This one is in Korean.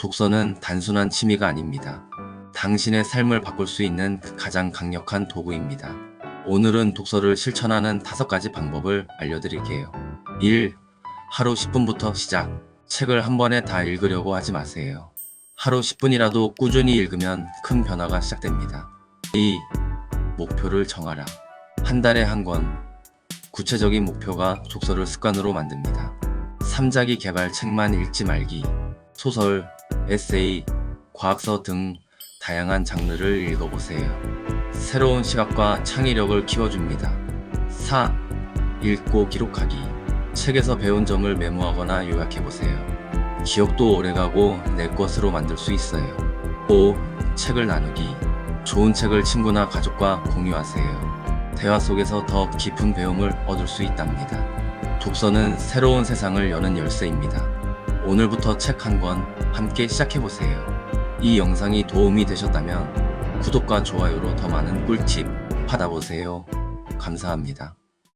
독서는 단순한 취미가 아닙니다. 당신의 삶을 바꿀 수 있는 가장 강력한 도구입니다. 오늘은 독서를 실천하는 다섯 가지 방법을 알려드릴게요. 1. 하루 10분부터 시작. 책을 한 번에 다 읽으려고 하지 마세요. 하루 10분이라도 꾸준히 읽으면 큰 변화가 시작됩니다. 2. 목표를 정하라. 한 달에 한 권. 구체적인 목표가 독서를 습관으로 만듭니다. 3자기 개발 책만 읽지 말기. 소설, 에세이, 과학서 등 다양한 장르를 읽어보세요. 새로운 시각과 창의력을 키워줍니다. 4. 읽고 기록하기. 책에서 배운 점을 메모하거나 요약해보세요. 기억도 오래가고 내 것으로 만들 수 있어요. 5. 책을 나누기. 좋은 책을 친구나 가족과 공유하세요. 대화 속에서 더 깊은 배움을 얻을 수 있답니다. 독서는 새로운 세상을 여는 열쇠입니다. 오늘부터 책 한 권 함께 시작해보세요. 이 영상이 도움이 되셨다면 구독과 좋아요로 더 많은 꿀팁 받아보세요. 감사합니다.